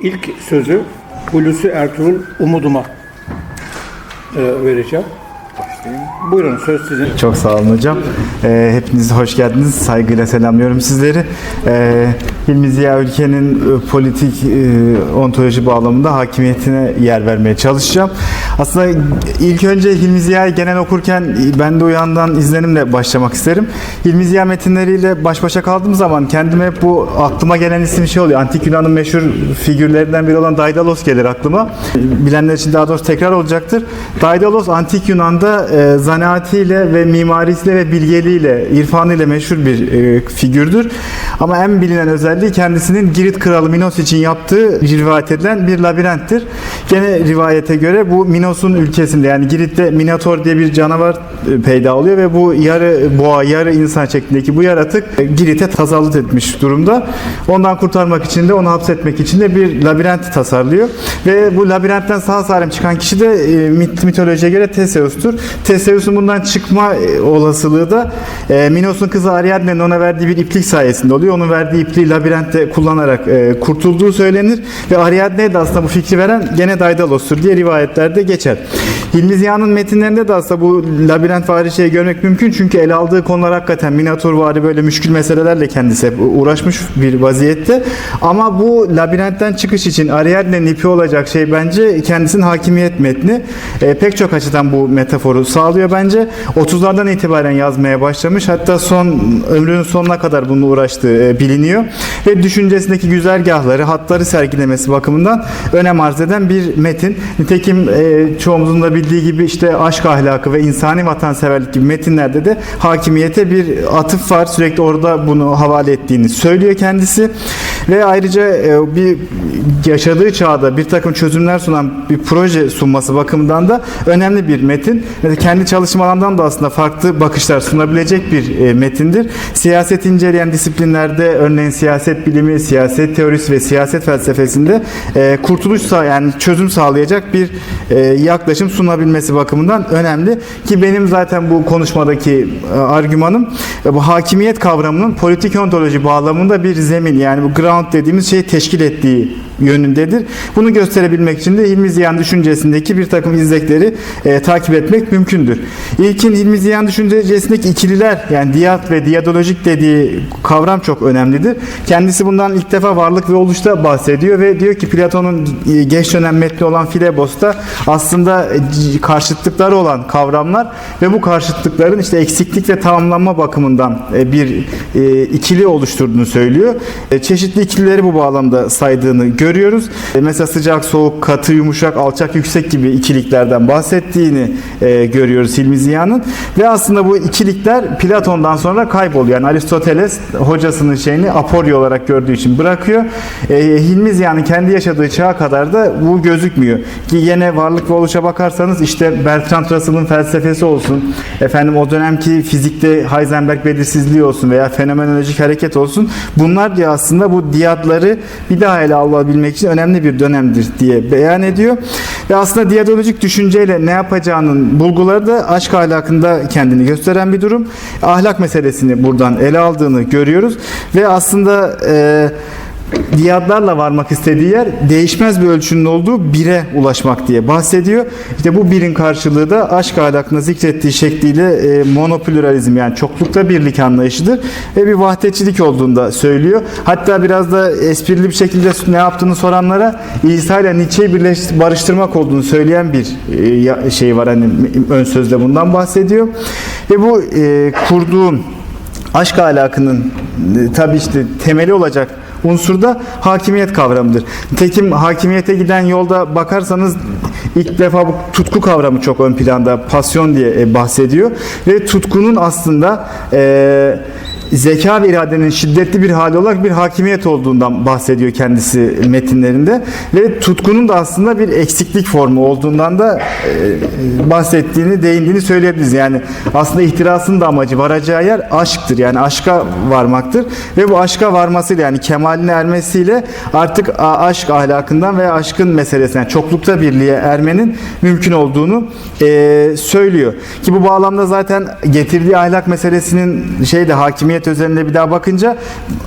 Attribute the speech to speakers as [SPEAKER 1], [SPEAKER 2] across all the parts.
[SPEAKER 1] İlk sözü Hulusi Ertuğrul Umuduma e, vereceğim. Buyurun söz sizin.
[SPEAKER 2] Çok sağ olun hocam. Ee, hepiniz hoş geldiniz. Saygıyla selamlıyorum sizleri. Ee, Hilmi Ziya ülkenin e, politik e, ontoloji bağlamında hakimiyetine yer vermeye çalışacağım. Aslında ilk önce Hilmi Ziya'yı genel okurken ben de uyandan izlenimle başlamak isterim. Hilmi Ziya metinleriyle baş başa kaldığım zaman kendime hep bu aklıma gelen isim şey oluyor. Antik Yunan'ın meşhur figürlerinden biri olan Daidalos gelir aklıma. Bilenler için daha doğrusu tekrar olacaktır. Daidalos Antik Yunan'da e, zanaatiyle ve mimarisiyle ve bilgeliğiyle, irfanıyla meşhur bir e, figürdür. Ama en bilinen özelliği kendisinin Girit kralı Minos için yaptığı rivayet edilen bir labirenttir. Gene rivayete göre bu Minos'un ülkesinde yani Girit'te Minotaur diye bir canavar e, peyda oluyor ve bu yarı boğa, yarı insan şeklindeki bu yaratık e, Girit'e tazallıt etmiş durumda. Ondan kurtarmak için de onu hapsetmek için de bir labirent tasarlıyor. Ve bu labirentten sağ salim çıkan kişi de e, mit, mitolojiye göre Theseus'tur. Theseus'un bundan çıkma olasılığı da Minos'un kızı Ariadne'nin ona verdiği bir iplik sayesinde oluyor. Onun verdiği ipliği labirentte kullanarak e, kurtulduğu söylenir. Ve Ariadne'ye de aslında bu fikri veren gene Daidalos'tur diye rivayetlerde geçer. Hilmi Ziya'nın metinlerinde de aslında bu labirent vari şeyi görmek mümkün. Çünkü ele aldığı konular hakikaten Minotaur vari böyle müşkül meselelerle kendisi hep uğraşmış bir vaziyette. Ama bu labirentten çıkış için Ariadne'nin ipi olacak şey bence kendisinin hakimiyet metni. E, pek çok açıdan bu metaforu sağlıyor bence. 30'lardan itibaren yazmaya başlamış. Hatta son ömrünün sonuna kadar bununla uğraştığı e, biliniyor. Ve düşüncesindeki güzergahları, hatları sergilemesi bakımından önem arz eden bir metin. Nitekim e, çoğumuzun da bildiği gibi işte aşk ahlakı ve insani vatanseverlik gibi metinlerde de hakimiyete bir atıf var. Sürekli orada bunu havale ettiğini söylüyor kendisi. Ve ayrıca e, bir yaşadığı çağda bir takım çözümler sunan bir proje sunması bakımından da önemli bir metin. Kendi çalışmalarından da aslında farklı bakışlar sunabilecek bir e, metindir. Siyaset inceleyen disiplinlerde örneğin siyaset bilimi, siyaset teorisi ve siyaset felsefesinde e, kurtuluş sağ yani çözüm sağlayacak bir e, yaklaşım sunabilmesi bakımından önemli. Ki benim zaten bu konuşmadaki e, argümanım e, bu hakimiyet kavramının politik ontoloji bağlamında bir zemin. Yani bu ground dediğimiz şeyi teşkil ettiği yönündedir. Bunu gösterebilmek için de Hilmi Ziya'nın düşüncesindeki bir takım izlekleri e, takip etmek mümkündür. İlkin Hilmi Ziya'nın düşüncesindeki ikililer yani diyat ve diyadolojik dediği kavram çok önemlidir. Kendisi bundan ilk defa varlık ve oluşta bahsediyor ve diyor ki Platon'un e, geç dönem metni olan Filebos'ta aslında e, karşıtlıkları olan kavramlar ve bu karşıtlıkların işte eksiklik ve tamamlanma bakımından e, bir ikili oluşturduğunu söylüyor. Çeşitli ikilileri bu bağlamda saydığını görüyoruz. E, Mesela sıcak, soğuk, katı, yumuşak, alçak, yüksek gibi ikiliklerden bahsettiğini e, görüyoruz Hilmi Ziya'nın. Ve aslında bu ikilikler Platon'dan sonra kayboluyor. Yani Aristoteles hocasının şeyini aporya olarak gördüğü için bırakıyor. E, Hilmi Ziya'nın kendi yaşadığı çağa kadar da bu gözükmüyor. Ki yine varlık ve oluşa bakarsanız işte Bertrand Russell'ın felsefesi olsun, efendim o dönemki fizikte Heisenberg belirsizliği olsun veya fenomenolojik hareket olsun. Bunlar diye aslında bu diyatları bir daha ele alabilmek için önemli bir dönemdir diye beyan ediyor. Ve aslında diyadolojik düşünceyle ne yapacağının bulguları da aşk ahlakında kendini gösteren bir durum. Ahlak meselesini buradan ele aldığını görüyoruz. Ve aslında e, diyatlarla varmak istediği yer değişmez bir ölçünün olduğu bire ulaşmak diye bahsediyor. İşte bu birin karşılığı da aşk ahlakında zikrettiği şekliyle e, monopluralizm yani çoklukta birlik anlayışıdır ve bir vahdetçilik olduğunu da söylüyor. Hatta biraz da esprili bir şekilde ne yaptığını soranlara İsa ile Nietzsche'yi birleş, barıştırmak olduğunu söyleyen bir e, şey var hani ön sözde bundan bahsediyor. Ve bu e, kurduğum aşk ahlakının e, tabii işte temeli olacak unsur da hakimiyet kavramıdır. Nitekim hakimiyete giden yolda bakarsanız ilk defa bu tutku kavramı çok ön planda pasyon diye e, bahsediyor ve tutkunun aslında e, zeka ve iradenin şiddetli bir hali olarak bir hakimiyet olduğundan bahsediyor kendisi metinlerinde ve tutkunun da aslında bir eksiklik formu olduğundan da e, bahsettiğini, değindiğini söyleyebiliriz. Yani aslında ihtirasın da amacı varacağı yer aşktır. Yani aşka varmaktır ve bu aşka varmasıyla yani kemaline ermesiyle artık aşk ahlakından veya aşkın meselesine yani çoklukta birliğe ermenin mümkün olduğunu e, söylüyor. Ki bu bağlamda zaten getirdiği ahlak meselesinin şeyde hakimiyet hakimiyet özelinde bir daha bakınca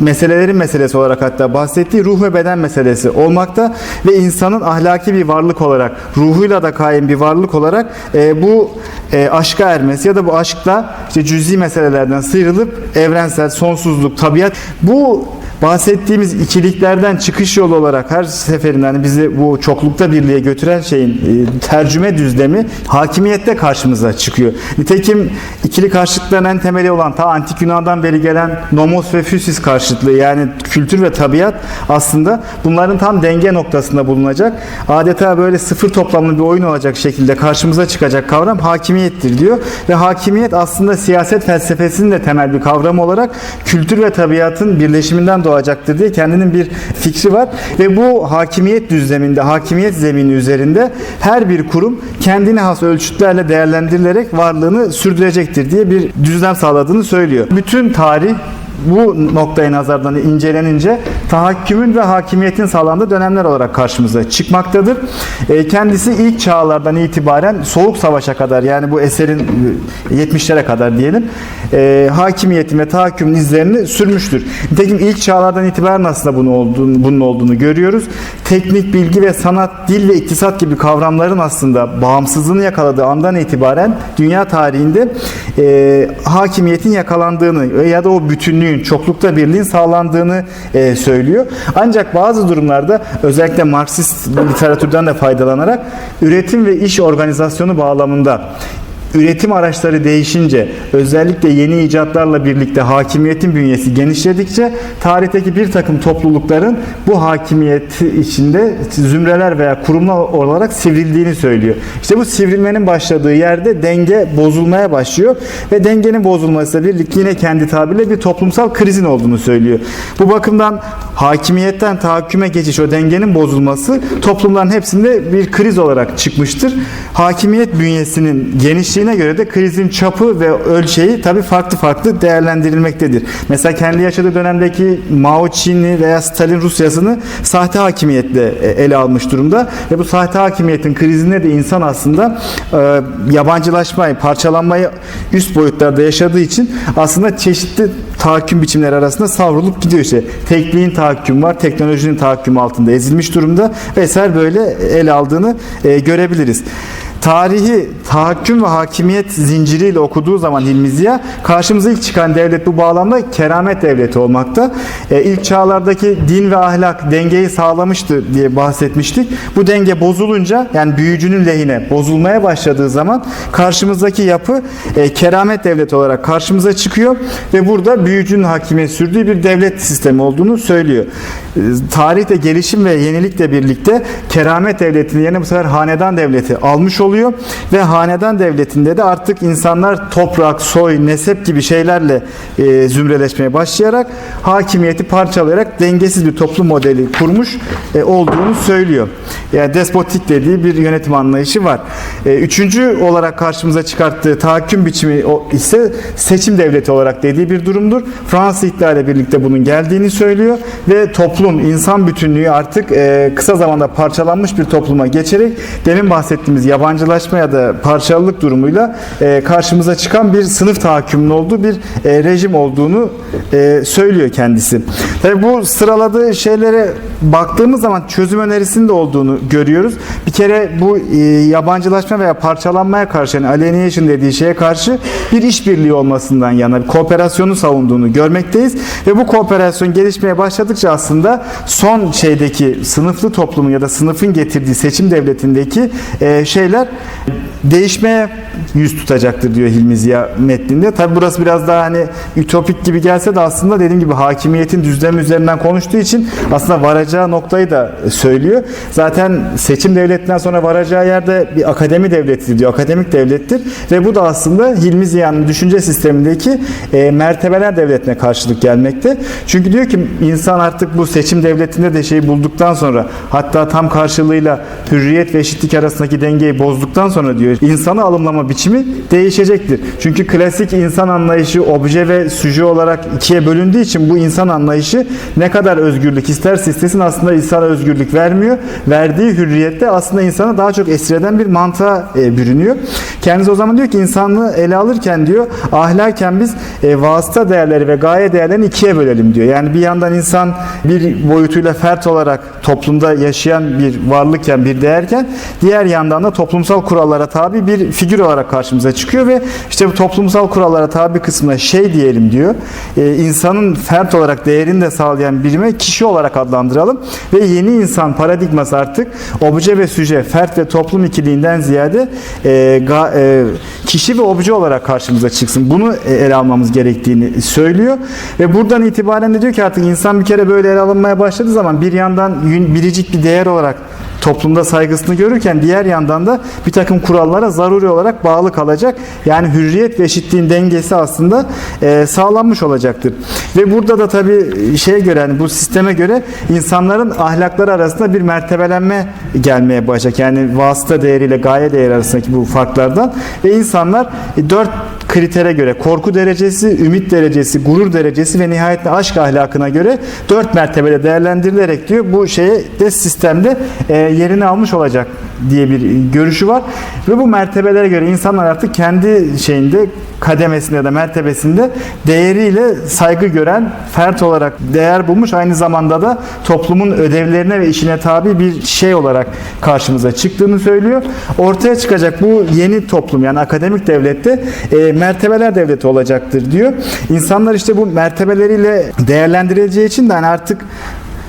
[SPEAKER 2] meselelerin meselesi olarak hatta bahsettiği ruh ve beden meselesi olmakta ve insanın ahlaki bir varlık olarak ruhuyla da kaim bir varlık olarak e, bu e, aşka ermesi ya da bu aşkla işte cüzi meselelerden sıyrılıp evrensel sonsuzluk tabiat bu bahsettiğimiz ikiliklerden çıkış yolu olarak her seferinde hani bizi bu çoklukta birliğe götüren şeyin e, tercüme düzlemi hakimiyette karşımıza çıkıyor. Nitekim ikili karşıtlıkların en temeli olan ta antik Yunan'dan beri gelen nomos ve physis karşıtlığı yani kültür ve tabiat aslında bunların tam denge noktasında bulunacak. Adeta böyle sıfır toplamlı bir oyun olacak şekilde karşımıza çıkacak kavram hakimiyettir diyor. Ve hakimiyet aslında siyaset felsefesinin de temel bir kavramı olarak kültür ve tabiatın birleşiminden doğacaktır diye kendinin bir fikri var. Ve bu hakimiyet düzleminde, hakimiyet zemini üzerinde her bir kurum kendine has ölçütlerle değerlendirilerek varlığını sürdürecektir diye bir düzlem sağladığını söylüyor. Bütün tarih bu noktaya nazardan incelenince tahakkümün ve hakimiyetin sağlandığı dönemler olarak karşımıza çıkmaktadır. E, kendisi ilk çağlardan itibaren Soğuk Savaş'a kadar yani bu eserin e, 70'lere kadar diyelim e, hakimiyetin ve tahakkümün izlerini sürmüştür. Nitekim ilk çağlardan itibaren aslında bunu olduğunu, bunun olduğunu görüyoruz. Teknik, bilgi ve sanat, dil ve iktisat gibi kavramların aslında bağımsızlığını yakaladığı andan itibaren dünya tarihinde e, hakimiyetin yakalandığını ya da o bütünlüğün, çoklukta birliğin sağlandığını e, söylüyor. Ancak bazı durumlarda özellikle Marksist literatürden de faydalanarak üretim ve iş organizasyonu bağlamında üretim araçları değişince özellikle yeni icatlarla birlikte hakimiyetin bünyesi genişledikçe tarihteki bir takım toplulukların bu hakimiyet içinde zümreler veya kurumlar olarak sivrildiğini söylüyor. İşte bu sivrilmenin başladığı yerde denge bozulmaya başlıyor ve dengenin bozulmasıyla birlikte yine kendi tabiriyle bir toplumsal krizin olduğunu söylüyor. Bu bakımdan hakimiyetten tahakküme geçiş o dengenin bozulması toplumların hepsinde bir kriz olarak çıkmıştır. Hakimiyet bünyesinin genişliği genişliğine göre de krizin çapı ve ölçeği tabii farklı farklı değerlendirilmektedir. Mesela kendi yaşadığı dönemdeki Mao Çin'i veya Stalin Rusyasını sahte hakimiyetle e, ele almış durumda ve bu sahte hakimiyetin krizinde de insan aslında e, yabancılaşmayı, parçalanmayı üst boyutlarda yaşadığı için aslında çeşitli tahakküm biçimleri arasında savrulup gidiyor işte. Tekniğin tahakküm var, teknolojinin tahakkümü altında ezilmiş durumda vesaire böyle ele aldığını e, görebiliriz tarihi tahakküm ve hakimiyet zinciriyle okuduğu zaman Hilmi Ziya karşımıza ilk çıkan devlet bu bağlamda keramet devleti olmakta. E, ilk çağlardaki din ve ahlak dengeyi sağlamıştı diye bahsetmiştik. Bu denge bozulunca yani büyücünün lehine bozulmaya başladığı zaman karşımızdaki yapı e, keramet devleti olarak karşımıza çıkıyor ve burada büyücünün hakimiyet sürdüğü bir devlet sistemi olduğunu söylüyor. E, tarihte gelişim ve yenilikle birlikte keramet devletinin yerine bu sefer hanedan devleti almış oluyor ve hanedan devletinde de artık insanlar toprak, soy, nesep gibi şeylerle e, zümreleşmeye başlayarak hakimiyeti parçalayarak dengesiz bir toplum modeli kurmuş e, olduğunu söylüyor. Yani despotik dediği bir yönetim anlayışı var. E, üçüncü olarak karşımıza çıkarttığı tahakküm biçimi ise seçim devleti olarak dediği bir durumdur. Fransız ihtilaliyle birlikte bunun geldiğini söylüyor ve toplum, insan bütünlüğü artık e, kısa zamanda parçalanmış bir topluma geçerek demin bahsettiğimiz yabancı yabancılaşma ya da parçalılık durumuyla e, karşımıza çıkan bir sınıf tahakkümünün olduğu bir e, rejim olduğunu e, söylüyor kendisi. Tabi bu sıraladığı şeylere baktığımız zaman çözüm önerisinin de olduğunu görüyoruz. Bir kere bu e, yabancılaşma veya parçalanmaya karşı yani alienation dediği şeye karşı bir işbirliği olmasından yana bir kooperasyonu savunduğunu görmekteyiz. Ve bu kooperasyon gelişmeye başladıkça aslında son şeydeki sınıflı toplumun ya da sınıfın getirdiği seçim devletindeki e, şeyler değişmeye yüz tutacaktır diyor Hilmi Ziya metninde. Tabi burası biraz daha hani ütopik gibi gelse de aslında dediğim gibi hakimiyetin düzlemi üzerinden konuştuğu için aslında varacağı noktayı da söylüyor. Zaten seçim devletinden sonra varacağı yerde bir akademi devletidir diyor. Akademik devlettir ve bu da aslında Hilmi Ziya'nın düşünce sistemindeki e, mertebeler devletine karşılık gelmekte. Çünkü diyor ki insan artık bu seçim devletinde de şeyi bulduktan sonra hatta tam karşılığıyla hürriyet ve eşitlik arasındaki dengeyi bozduktan sonra diyor insanı alımlama biçimi değişecektir. Çünkü klasik insan anlayışı obje ve süje olarak ikiye bölündüğü için bu insan anlayışı ne kadar özgürlük isterse istesin aslında insana özgürlük vermiyor. Verdiği hürriyette aslında insanı daha çok esir eden bir mantığa e, bürünüyor. Kendisi o zaman diyor ki insanlığı ele alırken diyor ahlaken biz e, vasıta değerleri ve gaye değerlerini ikiye bölelim diyor. Yani bir yandan insan bir boyutuyla fert olarak toplumda yaşayan bir varlıkken, bir değerken diğer yandan da toplumsal kurallara tabi bir figür olarak karşımıza çıkıyor ve işte bu toplumsal kurallara tabi kısmına şey diyelim diyor. E, insanın fert olarak değerini de sağlayan birime kişi olarak adlandıralım ve yeni insan paradigması artık obje ve süje, fert ve toplum ikiliğinden ziyade e, ga- e, kişi ve obje olarak karşımıza çıksın. Bunu ele almamız gerektiğini söylüyor ve buradan itibaren de diyor ki artık insan bir kere böyle ele alınmaya başladığı zaman bir yandan biricik bir değer olarak toplumda saygısını görürken diğer yandan da bir takım kurallara zaruri olarak bağlı kalacak. Yani hürriyet ve eşitliğin dengesi aslında e, sağlanmış olacaktır. Ve burada da tabii şeye göre yani bu sisteme göre insanların ahlakları arasında bir mertebelenme gelmeye başlayacak. Yani vasıta değeriyle gaye değeri arasındaki bu farklardan ve insanlar dört kritere göre korku derecesi, ümit derecesi, gurur derecesi ve nihayetle aşk ahlakına göre dört mertebede değerlendirilerek diyor bu şeye de sistemde e, yerini almış olacak diye bir görüşü var ve bu mertebelere göre insanlar artık kendi şeyinde kademesinde ya da mertebesinde değeriyle saygı gören fert olarak değer bulmuş aynı zamanda da toplumun ödevlerine ve işine tabi bir şey olarak karşımıza çıktığını söylüyor. Ortaya çıkacak bu yeni toplum yani akademik devlette e, mertebeler devleti olacaktır diyor. İnsanlar işte bu mertebeleriyle değerlendirileceği için de hani artık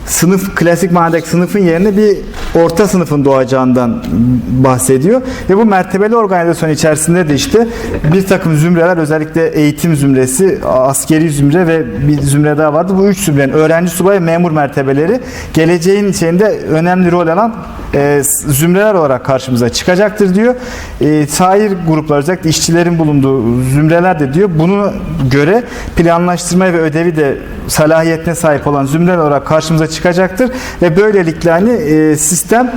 [SPEAKER 2] sınıf klasik manadaki sınıfın yerine bir orta sınıfın doğacağından bahsediyor. Ve bu mertebeli organizasyon içerisinde de işte bir takım zümreler özellikle eğitim zümresi, askeri zümre ve bir zümre daha vardı. Bu üç zümrenin öğrenci, subay ve memur mertebeleri geleceğin içinde önemli rol alan e, zümreler olarak karşımıza çıkacaktır diyor. E, sair gruplar özellikle işçilerin bulunduğu zümreler de diyor bunu göre planlaştırma ve ödevi de salahiyetine sahip olan zümreler olarak karşımıza çıkacaktır. Ve böylelikle hani e, sistem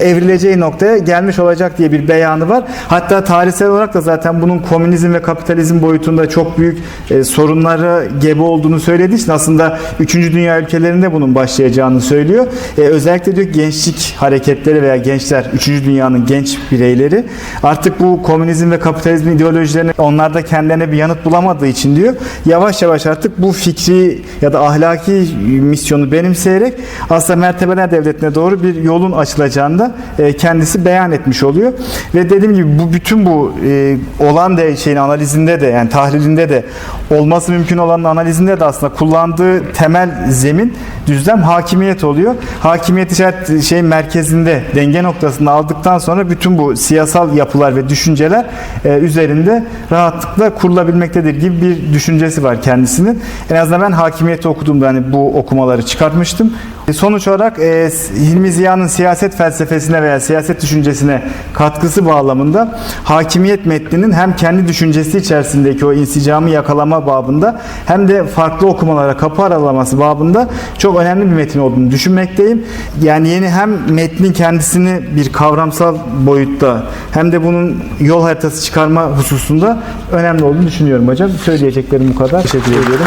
[SPEAKER 2] evrileceği noktaya gelmiş olacak diye bir beyanı var. Hatta tarihsel olarak da zaten bunun komünizm ve kapitalizm boyutunda çok büyük e, sorunları gebe olduğunu söylediği için aslında 3. dünya ülkelerinde bunun başlayacağını söylüyor. E, özellikle diyor gençlik hareketleri veya gençler 3. dünyanın genç bireyleri artık bu komünizm ve kapitalizm ideolojilerini onlarda kendilerine bir yanıt bulamadığı için diyor yavaş yavaş artık bu fikri ya da ahlaki misyonu benimseyerek aslında mertebeler devletine doğru bir yolun açılacağını da e, kendisi beyan etmiş oluyor. Ve dediğim gibi bu bütün bu e, olan de şeyin analizinde de yani tahlilinde de olması mümkün olanın analizinde de aslında kullandığı temel zemin düzlem hakimiyet oluyor. Hakimiyet işaret şeyin merkezinde denge noktasında aldıktan sonra bütün bu siyasal yapılar ve düşünceler e, üzerinde rahatlıkla kurulabilmektedir gibi bir düşüncesi var kendisinin. En azından ben hakimiyeti okuduğumda hani bu okumaları çıkartmıştım. Sonuç olarak Hilmi Ziya'nın siyaset felsefesine veya siyaset düşüncesine katkısı bağlamında hakimiyet metninin hem kendi düşüncesi içerisindeki o insicamı yakalama babında hem de farklı okumalara kapı aralaması babında çok önemli bir metin olduğunu düşünmekteyim. Yani yeni hem metnin kendisini bir kavramsal boyutta hem de bunun yol haritası çıkarma hususunda önemli olduğunu düşünüyorum hocam. Söyleyeceklerim bu kadar. Teşekkür ediyorum.